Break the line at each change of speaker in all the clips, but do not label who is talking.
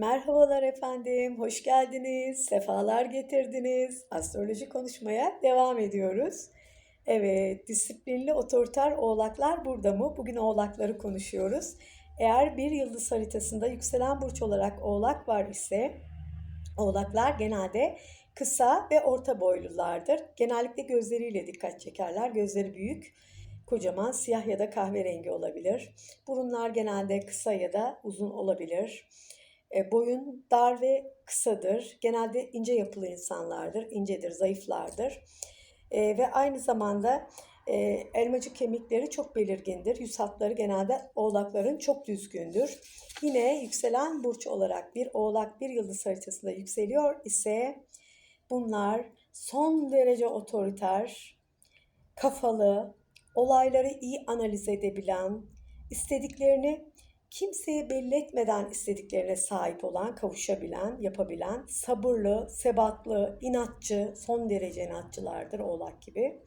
Merhabalar efendim, hoş geldiniz, sefalar getirdiniz. Astroloji konuşmaya devam ediyoruz. Evet, disiplinli otoriter oğlaklar burada mı? Bugün oğlakları konuşuyoruz. Eğer bir yıldız haritasında yükselen burç olarak oğlak var ise, oğlaklar genelde kısa ve orta boylulardır. Genellikle gözleriyle dikkat çekerler. Gözleri büyük, kocaman, siyah ya da kahverengi olabilir. Burunlar genelde kısa ya da uzun olabilir. E, boyun dar ve kısadır. Genelde ince yapılı insanlardır. İncedir, zayıflardır. E, ve aynı zamanda e, elmacık kemikleri çok belirgindir. Yüz hatları genelde oğlakların çok düzgündür. Yine yükselen burç olarak bir oğlak bir yıldız haritasında yükseliyor ise bunlar son derece otoriter, kafalı, olayları iyi analiz edebilen, istediklerini kimseye belli etmeden istediklerine sahip olan, kavuşabilen, yapabilen, sabırlı, sebatlı, inatçı, son derece inatçılardır oğlak gibi.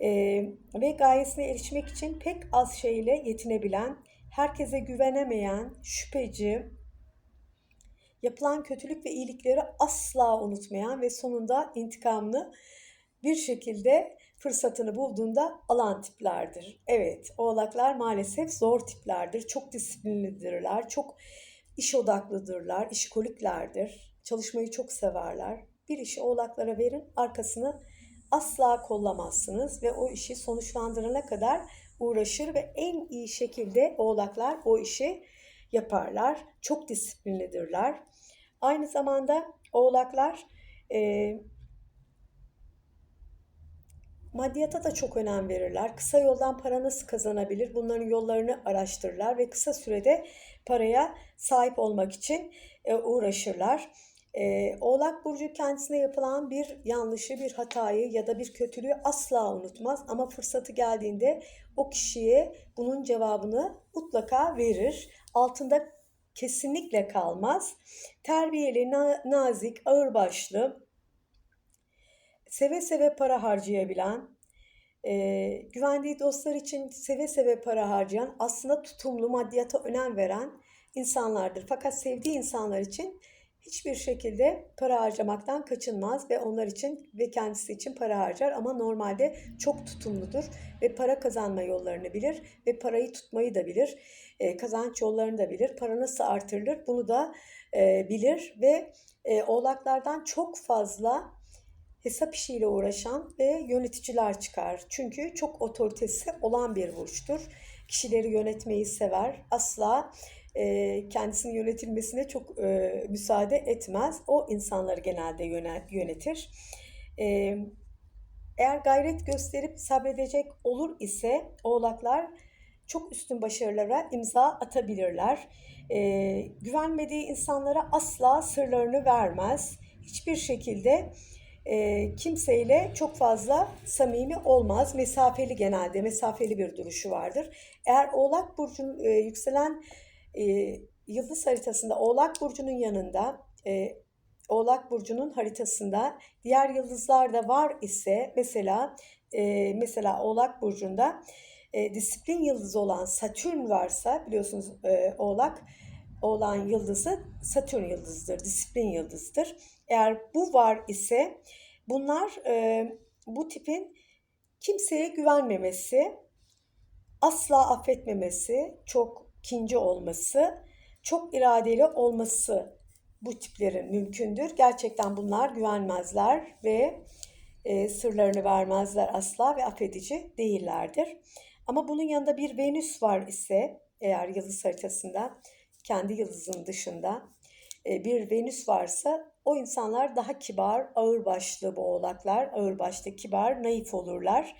Ee, ve gayesine erişmek için pek az şeyle yetinebilen, herkese güvenemeyen, şüpheci, yapılan kötülük ve iyilikleri asla unutmayan ve sonunda intikamını bir şekilde fırsatını bulduğunda alan tiplerdir. Evet, oğlaklar maalesef zor tiplerdir. Çok disiplinlidirler, çok iş odaklıdırlar, işkoliklerdir. Çalışmayı çok severler. Bir işi oğlaklara verin, arkasını asla kollamazsınız ve o işi sonuçlandırana kadar uğraşır ve en iyi şekilde oğlaklar o işi yaparlar. Çok disiplinlidirler. Aynı zamanda oğlaklar e, Maddiyata da çok önem verirler. Kısa yoldan para nasıl kazanabilir? Bunların yollarını araştırırlar ve kısa sürede paraya sahip olmak için e, uğraşırlar. E, Oğlak Burcu kendisine yapılan bir yanlışı, bir hatayı ya da bir kötülüğü asla unutmaz ama fırsatı geldiğinde o kişiye bunun cevabını mutlaka verir. Altında kesinlikle kalmaz. Terbiyeli, nazik, ağırbaşlı, seve seve para harcayabilen, e, güvendiği dostlar için seve seve para harcayan, aslında tutumlu, maddiyata önem veren insanlardır. Fakat sevdiği insanlar için hiçbir şekilde para harcamaktan kaçınmaz ve onlar için ve kendisi için para harcar ama normalde çok tutumludur ve para kazanma yollarını bilir ve parayı tutmayı da bilir. E, kazanç yollarını da bilir. Para nasıl artırılır bunu da e, bilir ve e, oğlaklardan çok fazla hesap işiyle uğraşan ve yöneticiler çıkar. Çünkü çok otoritesi olan bir burçtur. Kişileri yönetmeyi sever. Asla e, kendisinin yönetilmesine çok e, müsaade etmez. O insanları genelde yönetir. E, eğer gayret gösterip sabredecek olur ise oğlaklar çok üstün başarılara imza atabilirler. E, güvenmediği insanlara asla sırlarını vermez. Hiçbir şekilde e, kimseyle çok fazla samimi olmaz. Mesafeli genelde, mesafeli bir duruşu vardır. Eğer Oğlak Burcu'nun e, yükselen e, yıldız haritasında Oğlak Burcu'nun yanında e, Oğlak Burcu'nun haritasında diğer yıldızlar da var ise mesela e, mesela Oğlak Burcu'nda e, disiplin yıldızı olan Satürn varsa biliyorsunuz e, Oğlak olan yıldızı Satürn yıldızıdır, disiplin yıldızıdır. Eğer bu var ise bunlar e, bu tipin kimseye güvenmemesi, asla affetmemesi, çok kinci olması, çok iradeli olması bu tiplerin mümkündür. Gerçekten bunlar güvenmezler ve e, sırlarını vermezler asla ve affedici değillerdir. Ama bunun yanında bir Venüs var ise eğer yıldız haritasında kendi yıldızın dışında e, bir Venüs varsa o insanlar daha kibar, ağırbaşlı bu oğlaklar. Ağırbaşlı, kibar, naif olurlar,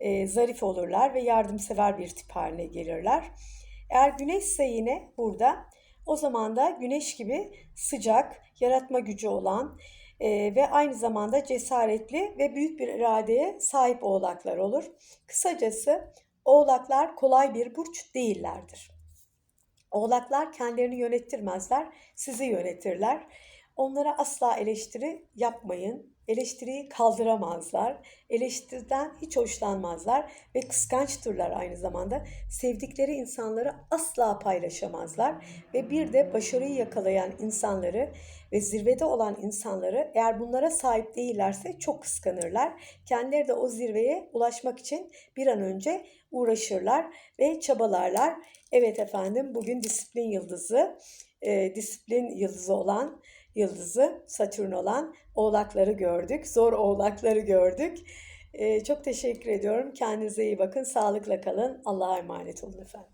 e, zarif olurlar ve yardımsever bir tip haline gelirler. Eğer güneşse yine burada o zaman da güneş gibi sıcak, yaratma gücü olan e, ve aynı zamanda cesaretli ve büyük bir iradeye sahip oğlaklar olur. Kısacası oğlaklar kolay bir burç değillerdir. Oğlaklar kendilerini yönettirmezler, sizi yönetirler. Onlara asla eleştiri yapmayın. eleştiriyi kaldıramazlar. Eleştiriden hiç hoşlanmazlar ve kıskançtırlar aynı zamanda. Sevdikleri insanları asla paylaşamazlar ve bir de başarıyı yakalayan insanları ve zirvede olan insanları eğer bunlara sahip değillerse çok kıskanırlar. Kendileri de o zirveye ulaşmak için bir an önce uğraşırlar ve çabalarlar. Evet efendim bugün disiplin yıldızı, e, disiplin yıldızı olan yıldızı Satürn olan oğlakları gördük. Zor oğlakları gördük. E, çok teşekkür ediyorum. Kendinize iyi bakın. Sağlıkla kalın. Allah'a emanet olun efendim.